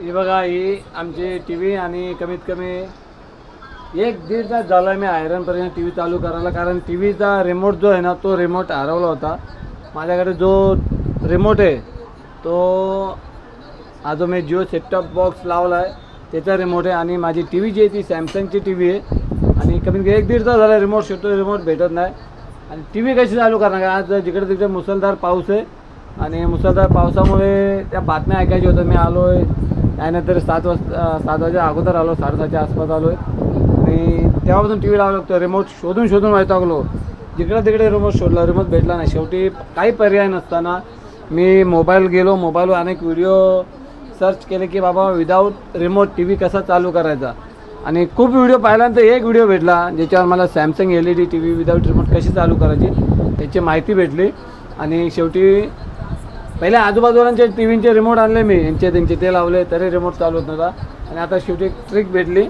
ही बघा ही आमची T V आणि कमीत कमी एक दीड तास झाला मी आयरनपर्यंत टी व्ही चालू करायला कारण टी व्हीचा रिमोट जो आहे ना तो रिमोट हरवला होता. माझ्याकडे जो रिमोट आहे तो हा जो मी जिओ सेटटॉप बॉक्स लावला आहे त्याचा रिमोट आहे. आणि माझी टी व्ही जी आहे ती सॅमसंगची टी व्ही आहे. आणि कमीत कमी एक दीड तास झाला रिमोट शिकतो रिमोट भेटत नाही. आणि टी व्ही कशी चालू करणार? आज जिकडे तिकडे मुसळधार पाऊस आहे. आणि मुसळधार पावसामुळे त्या बातम्या ऐकायची होत्या. मी आलो आहे त्यानंतर सात वाजता सात वाजता अगोदर आलो साडेसातच्या आसपास आलो. आणि तेव्हापासून टी व्ही लावायला लागतो रिमोट शोधून शोधून वैतागलो जिकडे तिकडे रिमोट शोधला रिमोट भेटला नाही. शेवटी काही पर्याय नसताना मी मोबाईल गेलो मोबाईलवर अनेक व्हिडिओ सर्च केले की बाबा विदाऊट रिमोट टी व्ही कसा चालू करायचा? आणि खूप व्हिडिओ पाहिल्यानंतर एक व्हिडिओ भेटला ज्याच्यावर मला Samsung L E D T V without remote कशी चालू करायची त्याची माहिती भेटली. आणि शेवटी पहिले आजूबाजूलांचे टी व्हीचे रिमोट आणले मी यांचे त्यांचे ते लावले तरी रिमोट चालू होत नव्हता. आणि आता शेवटी ट्रिक भेटली.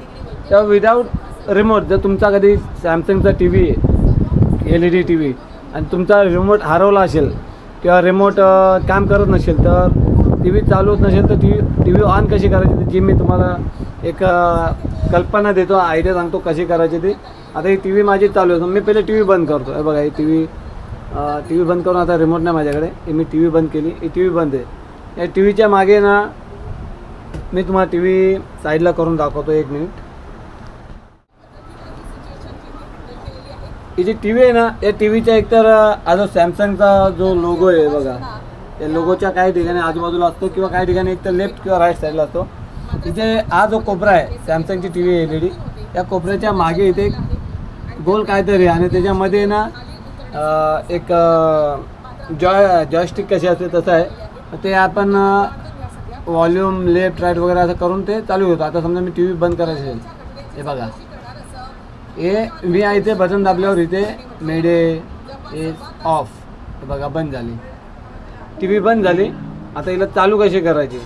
तेव्हा विदाऊट रिमोट जर तुमचा कधी सॅमसंगचा टी व्ही आहे L E D T V आणि तुमचा रिमोट हरवला असेल किंवा रिमोट काम करत नसेल तर टी व्ही चालू होत नसेल तर T V T V on कशी करायची ती जी मी तुम्हाला एक कल्पना देतो आयडिया सांगतो कशी करायची ती. आता ही टी व्ही माझी चालू आहे. मी पहिले टी व्ही बंद करतो. हे बघा ही टी व्ही टी व्ही बंद करून आता रिमोट नाही माझ्याकडे. मी टी व्ही बंद केली. ही टी व्ही बंद आहे. या टी व्हीच्या मागे ना मी तुम्हाला टी व्ही साईडला करून दाखवतो एक मिनिट ही जी टी व्ही आहे ना या टी व्हीच्या एकतर हा जो सॅमसंगचा जो लोगो आहे बघा त्या लोगोच्या काही ठिकाणी आजूबाजूला असतो किंवा काही ठिकाणी एकतर लेफ्ट किंवा राईट साईडला असतो. इथे हा जो कोपरा आहे सॅमसंगची T V L E D या कोपऱ्याच्या मागे इथे एक गोल काहीतरी आहे आणि त्याच्यामध्ये ना एक जॉय जॉयस्टिक कशी असते तसं आहे. ते आपण वॉल्यूम लेफ्ट राईट वगैरे असं करून ते चालू होतं. आता समजा मी टी व्ही बंद करायचे असेल हे बघा. हे मी इथे बटन दाबल्यावर इथे मेडे इज ऑफ हे बघा बंद झाली. टी व्ही बंद झाली. आता हिला चालू कशी करायची?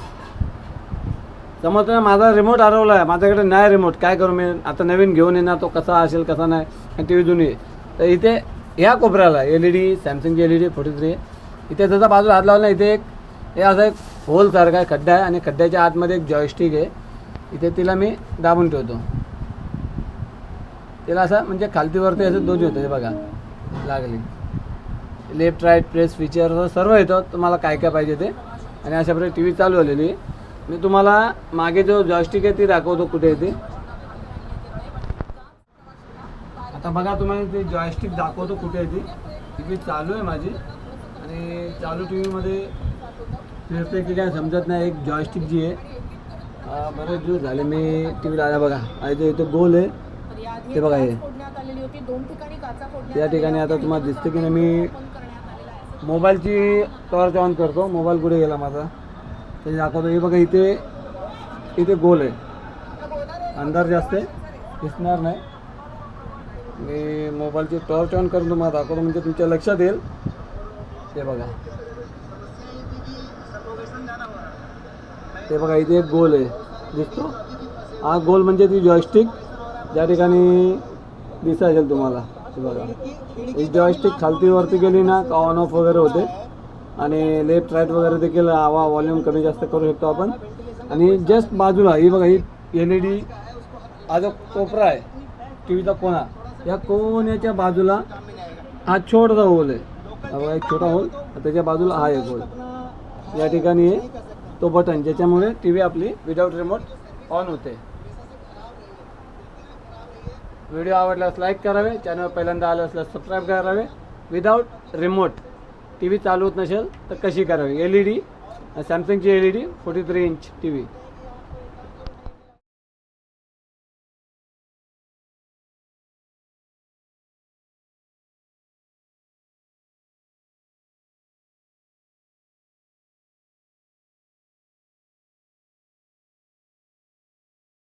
समजतो माझा रिमोट हरवला आहे. माझ्याकडे नाही रिमोट काय करू मी? आता नवीन घेऊन येणार तो कसा असेल कसा नाही? टी व्ही जुनी. आहे तर इथे ह्या कोपऱ्याला L E D सॅमसंगची L E D forty three इथे जसा बाजूला हात लावला इथे एक हे असं एक होलसारखा आहे खड्डा आहे आणि खड्ड्याच्या आतमध्ये एक जॉयस्टिक आहे. इथे तिला मी दाबून ठेवतो. तिला असं म्हणजे खालतीवरती असं दोन्ही होतं हे बघा. लागली. लेफ्ट राईट प्रेस फीचर सर्व येतं. तुम्हाला काय काय पाहिजे ते. आणि अशा प्रकारे टी व्ही चालू झालेली मी तुम्हाला मागे जो जॉयस्टिक आहे ती दाखवतो कुठे येते ते आता बघा तुम्हाला ते जॉयस्टिक दाखवतो कुठे आहे ती. व्ही चालू आहे माझी. आणि चालू टी व्हीमध्ये फिरते की काय समजत नाही. एक जॉयस्टिक जी आहे बरेच दिवस झाले मी टी व्ही लावला बघा. आणि ते इथे गोल आहे ते बघा हे. त्या ठिकाणी आता तुम्हाला दिसते की नाही. मी मोबाईलची टॉर्च ऑन करतो. मोबाईल कुठे गेला माझा. ते दाखवतो. हे बघा इथे इथे गोल आहे. अंधार जास्त आहे. दिसणार नाही. मी मोबाईलची टॉर्च ऑन करून तुम्हाला दाखवतो म्हणजे तुमच्या लक्षात येईल. ते बघा. ते बघा इथे एक गोल आहे. दिसतो? हा गोल म्हणजे ती जॉयस्टिक ज्या ठिकाणी दिसायचेल तुम्हाला. ते बघा. ही जॉयस्टिक खालतीवरती गेली ना का ऑन ऑफ वगैरे होते. आणि लेफ्ट राईट वगैरे देखील हवा वॉल्यूम कमी जास्त करू शकतो आपण. आणि जस्ट बाजूला ही बघा ही एल ई डी हा जो कोपरा आहे टी व्हीचा कोणा या कोण्याच्या बाजूला हा छोटासा होल आहे. एक छोटा होल. त्याच्या बाजूला हा एक होल. या ठिकाणी आहे तो बटन ज्याच्यामुळे टी व्ही आपली विदाऊट रिमोट ऑन होते. व्हिडिओ आवडल्यास लाईक करावे. चॅनल पहिल्यांदा आलं असल्यास सबस्क्राईब करावे. विदाऊट रिमोट टी व्ही चालू होत नसेल तर कशी करावी? L E D सॅमसंगची L E D forty three inch T V